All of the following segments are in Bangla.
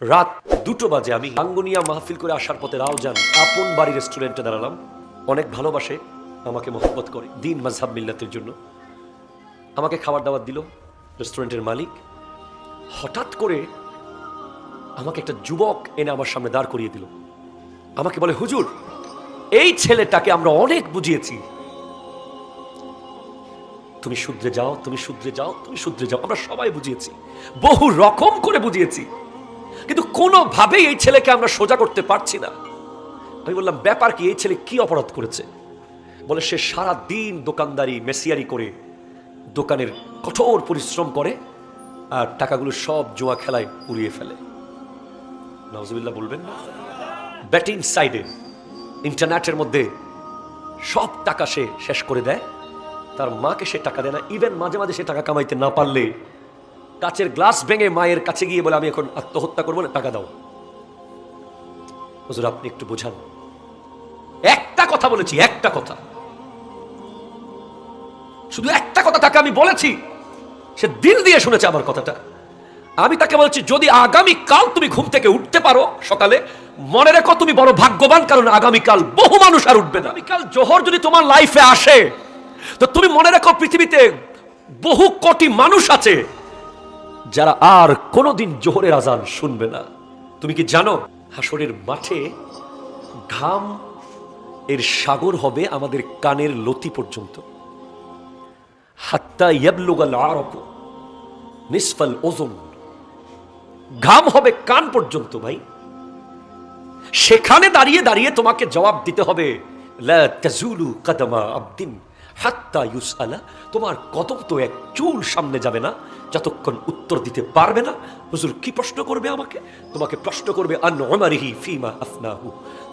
রাত দুটো বাজে আমি আঙ্গুনিয়া মাহফিল করে আসার পথে রাওজান আপন বাড়ি রেস্টুরেন্টে দাঁড়ালাম। অনেক ভালোবাসে আমাকে মহব্বত করে, দিন মাজহাব মিল্লাতের জন্য। আমাকে খাবার দাবার দিল রেস্টুরেন্টের মালিক। হঠাৎ করে আমাকে একটা যুবক এনে আমার সামনে দাঁড় করিয়ে দিল। আমাকে বলে, হুজুর, এই ছেলেটাকে আমরা অনেক বুঝিয়েছি। তুমি শুধরে যাও, তুমি শুধরে যাও, তুমি শুধরে যাও, আমরা সবাই বুঝিয়েছি। বহু রকম করে বুঝিয়েছি। কিন্তু কোনোভাবেই এই ছেলেকে আমরা সোজা করতে পারছি না। আমি বললাম, ব্যাপার কি, এই ছেলে কি অপরাধ করেছে? বলে, সে সারা দিন দোকানদারি, মেসিয়ারি করে, দোকানের কঠোর পরিশ্রম করে আর টাকাগুলো সব জোয়া খেলায় উড়িয়ে ফেলে। নওয়াজবিল্লাহ বলবেন না। ব্যাটিং সাইডে, ইন্টারনেটের মধ্যে সব টাকা সে শেষ করে দেয়। তার মাকে সে টাকা দেয় না। ইভেন মাঝে মাঝে সে টাকা কামাইতে না পারলে কাচের গ্লাস ভেঙে মায়ের কাছে গিয়ে বলে, আমি এখন আত্মহত্যা করব না, টাকা দাও। হুজুর, আপনি একটু বোঝান। একটা কথা বলেছি, একটা কথা। শুধু একটা কথা তাকে আমি বলেছি, সে দিল দিয়ে শুনেছে আমার কথাটা। আমি তাকে বলছি, যদি আগামী কাল তুমি ঘুম থেকে উঠতে পারো সকালে, মনে রেখো তুমি বড় ভাগ্যবান, কারণ আগামীকাল বহু মানুষ আর উঠবে না। আগামীকাল জোহর যদি তোমার লাইফে আসে, তো তুমি মনে রেখো পৃথিবীতে বহু কোটি মানুষ আছে যারা আর কোনোদিন জোহরের আজান শুনবে না। তুমি কি জানো হাসরের মাঠে ঘাম এর সাগর হবে আমাদের কানের লতি পর্যন্ত। হাত্তা ইয়াবলুগাল আরব নিসফাল ওজন। ঘাম হবে কান পর্যন্ত ভাই। সেখানে দাঁড়িয়ে দাঁড়িয়ে তোমাকে জবাব দিতে হবে, লা তাজুলু কাদামা আবদিন। হাত্তা ইউসআলা, তোমার কদম তো এক চুল সামনে যাবে না, যতক্ষণ উত্তর দিতে পারবে না, হুজুর কি প্রশ্ন করবে আমাকে? তোমাকে প্রশ্ন করবে, আন ওমারিহি ফিমা আফনাহু।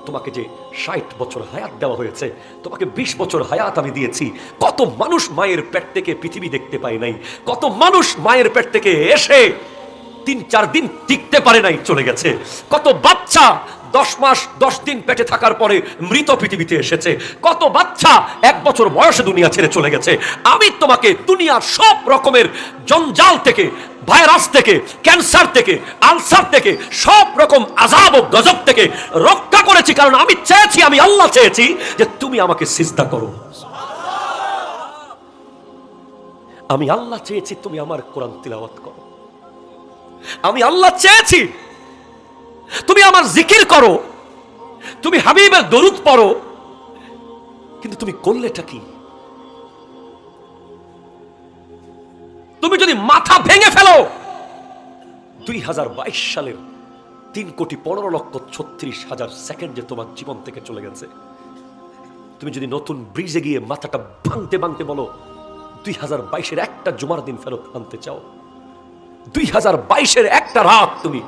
তোমাকে যে ষাট বছর হায়াত দেওয়া হয়েছে, তোমাকে বিশ বছর হায়াত আমি দিয়েছি। কত মানুষ মায়ের পেট থেকে পৃথিবী দেখতে পায় নাই, কত মানুষ মায়ের পেট থেকে এসে তিন চার দিন টিকতে পারে নাই, চলে গেছে। কত বাচ্চা দশ মাস, দশ দিন পেটে থাকার পরে মৃত পৃথিবীতে এসেছে। কত বাচ্চা এক বছর বয়সে দুনিয়া ছেড়ে চলে গেছে। আমি তোমাকে দুনিয়ার সব রকমের জঞ্জাল থেকে, ভাইরাস থেকে, ক্যান্সার থেকে, আলসার থেকে, সব রকম আজাব ও গজব থেকে রক্ষা করেছি, কারণ আমি চেয়েছি, আমি আল্লাহ চেয়েছি যে তুমি আমাকে সিজদা করো। আমি আল্লাহ চেয়েছি, তুমি আমার কোরআন তিলাওয়াত করো। আমি আল্লাহ চেয়েছি তুমি আমার জিকির করো। তুমি হাবিবের দরুদ পড়ো। কিন্তু তুমি করলেটা কি? তুমি যদি মাথা ভেঙে ফেলো, দুই হাজার বাইশ সালের তিন কোটি পনেরো লক্ষ ছত্রিশ হাজার সেকেন্ড যে তোমার জীবন থেকে চলে গেছে। তুমি যদি নতুন ব্রিজে গিয়ে মাথাটা ভাঙতে ভাঙতে বলো, দুই হাজার বাইশের একটা জুমার দিন ফেরত আনতে চাও। দুই হাজার বাইশের একটা রাত তুমি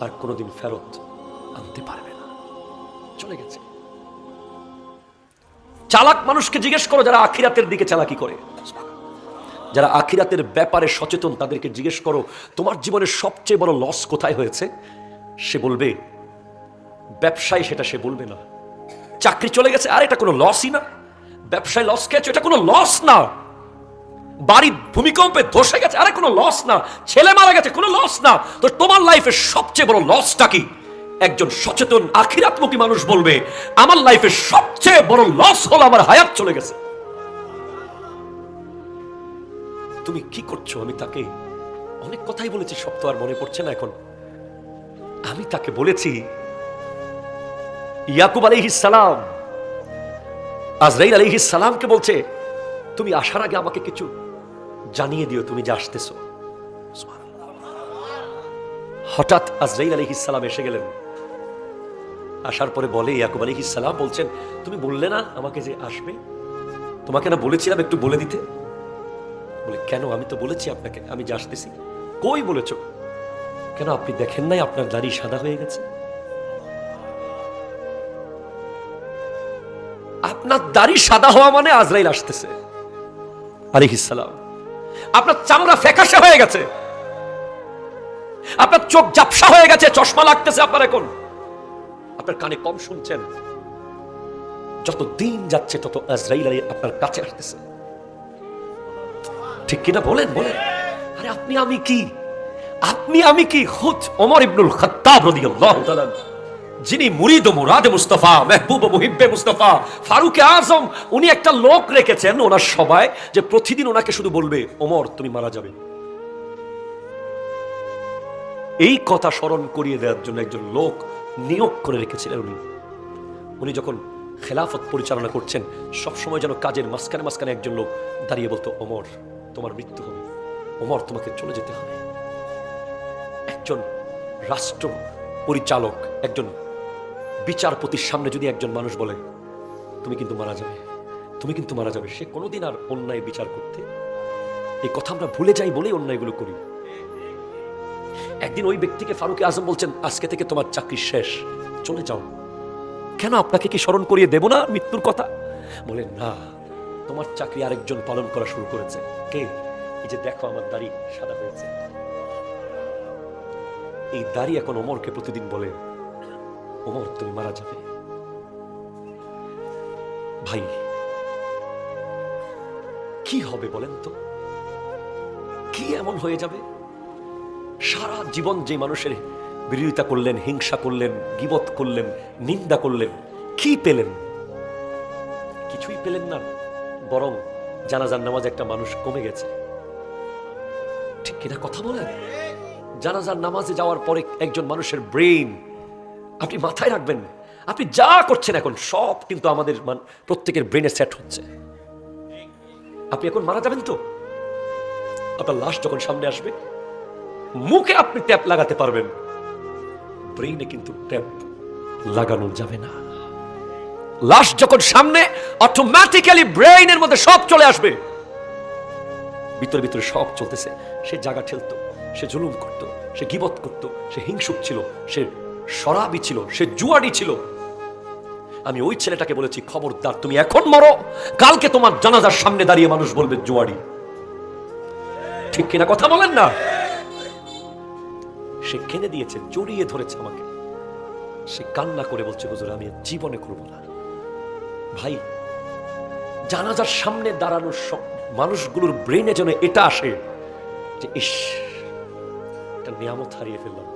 আর কোনোদিন ফেরত আনতে পারবে না। চলে গেছে। চালাক মানুষকে জিজ্ঞেস করো যারা আখিরাতের দিকে চালাকি করে। যারা আখিরাতের ব্যাপারে সচেতন, তাদেরকে জিজ্ঞেস করো, তোমার জীবনের সবচেয়ে বড় লস কোথায় হয়েছে? সে বলবে, ব্যবসায় সেটা সে বলবে না। চাকরি চলে গেছে, আর এটা কোনো লসই না। ব্যবসায় লস খেয়েছো, এটা কোনো লস না। বাড়ি ভূমিকম্পে ধসে গেছে। আরে, কোনো লস না। ছেলে মারা গেছে, কোনো লস না। তো তোমার লাইফের সবচেয়ে বড় লসটা কি? একজন সচেতন আখিরাত্মকী মানুষ বলবে, আমার লাইফের সবচেয়ে বড় লস হলো আমার হায়াত চলে গেছে। তুমি কি করছ? আমি তাকে অনেক কথাই বলেছি, সব তো আর মনে পড়ছে না এখন। আমি তাকে বলেছি, ইয়াকুব সালাম, আজরাইল সালামকে বলছে, তুমি আসার আগে আমাকে কিছু জানিয়ে দিও তুমি যে আসতেছ। হঠাৎ আজরাইল আলাইহিস সালাম এসে গেলেন। আসার পরে বলে, ইয়াকুব আলাইহিস সালাম বলছেন, তুমি বললে না আমাকে যে আসবে? তোমাকে না বলেছিলাম একটু বলে দিতে? বলে, কেন? আমি তো বলেছি আপনাকে, আমি যে আসতেছি। কই বলেছ? কেন আপনি দেখেন নাই আপনার দাড়ি সাদা হয়ে গেছে? আপনার দাড়ি সাদা হওয়া মানে আজরাইল আসতেছে। আলিহিসাল্লাম আপনার চামড়া ফ্যাকাশে হয়ে গেছে। আপনার চোখ জাপসা হয়ে গেছে, চশমা লাগতেছে আপনার এখন। আপনার কানে কম শুনছেন। যত দিন যাচ্ছে তত আজরাইল আপনার কাছে আসতেছে। ঠিক কিনা বলেন বলেন। আরে আপনি আমি কি? আপনি আমি কি? খুদ ওমর ইবনুল খাত্তাব রাদিয়াল্লাহু তাআলা যিনি মুরিদ মুরাদে মুস্তাফা, মেহবুব মুহিব্বে মুস্তাফা, ফারুক আজম, উনি একটা লোক রেখেছেন ওনার সবাই যে প্রতিদিন ওনাকে শুধু বলবে, ওমর, তুমি মারা যাবে। এই কথা স্মরণ করিয়ে দেওয়ার জন্য একজন লোক নিয়োগ করে রেখেছিলেন উনি। উনি যখন খেলাফত পরিচালনা করছেন, সবসময় যেন কাজের মাঝখানে মাঝখানে একজন লোক দাঁড়িয়ে বলতো, ওমর, তোমার মৃত্যু হবে। ওমর, তোমাকে চলে যেতে হবে। একজন রাষ্ট্র পরিচালক, একজন বিচারপতির সামনে যদি একজন মানুষ বলে, তুমি কিন্তু মারা যাবে, তুমি কিন্তু মারা যাবে, সে কোনোদিন আর অন্যায় বিচার করতে, এই কথা আমরা ভুলে যাই বলেই অন্যায়গুলো করি। একদিন ওই ব্যক্তিকে ফারুক আজম বলছেন, আজকে থেকে তোমার চাকরি শেষ, চলে যাও। কেন আপনাকে কি স্মরণ করিয়ে দেব না মৃত্যুর কথা? বলেন না, তোমার চাকরি আরেকজন পালন করা শুরু করেছে। কে? এই যে দেখো আমার দাড়ি সাদা হয়েছে। এই দাড়ি এখন ওমরকে প্রতিদিন বলে ওমর তুমি মারা যাবে। ভাই, কি হবে বলেন তো? কি এমন হয়ে যাবে? সারা জীবন যে মানুষের বিরোধিতা করলেন, হিংসা করলেন, গিবত করলেন, নিন্দা করলেন, কি পেলেন? কিছুই পেলেন না, বরং জানাজার নামাজ একটা মানুষ কমে গেছে। ঠিক কিনা কথা বলেন? জানাজার নামাজে যাওয়ার পরে একজন মানুষের ব্রেন আপনি মাথায় রাখবেন, আপনি যা করছেন এখন সব কিন্তু আমাদের প্রত্যেকের ব্রেনে সেট হচ্ছে। আপনি এখন মারা যাবেন তো? আপনার লাশ যখন সামনে আসবে, মুখে আপনি ট্যাপ লাগাতে পারবেন। ব্রেইনে কিন্তু ট্যাপ লাগানো যাবে না। লাশ যখন সামনে অটোমেটিক্যালি ব্রেইনের মধ্যে সব চলে আসবে। ভিতরে ভিতরে সব চলতেছে। সে জায়গা ঠেলতো, সে জুলুম করত, সে গিবত করত, সে হিংসুক ছিল, সে সরাবি ছিল, সে জুয়ারি ছিল। আমি ওই ছেলেটাকে বলেছি, খবরদার, তুমি এখন মরো। কালকে তোমার জানাজার সামনে দাঁড়িয়ে মানুষ বলবে জুয়ারি ঠিক কিনা কথা বলেন না? সে কেনে দিয়েছে, জড়িয়ে ধরেছে আমাকে। সে কান্না করে বলছে, হুজুর, আমি জীবনে করব না। ভাই, জানাজার সামনে দাঁড়ানোর সব মানুষগুলোর ব্রেনে যেন এটা আসে যে, ইস, একটা নিয়ামত হারিয়ে ফেললাম।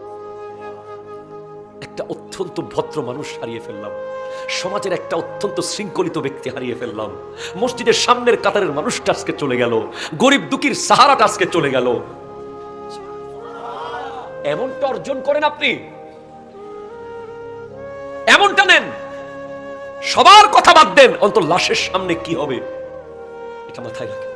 একটা অত্যন্ত ভদ্র মানুষ হারিয়ে ফেললাম। সমাজের একটা অত্যন্ত শৃঙ্খলিত ব্যক্তি হারিয়ে ফেললাম। মসজিদের সামনের কাতারের মানুষটা আজকে চলে গেল। গরিব দুঃখীর সাহারাটা আজকে চলে গেল। এমনটা অর্জন করেন আপনি? এমনটা নেন। সবার কথা বাদ দেন। অন্তর লাশের সামনে কি হবে? এটা মাথায় রাখেন।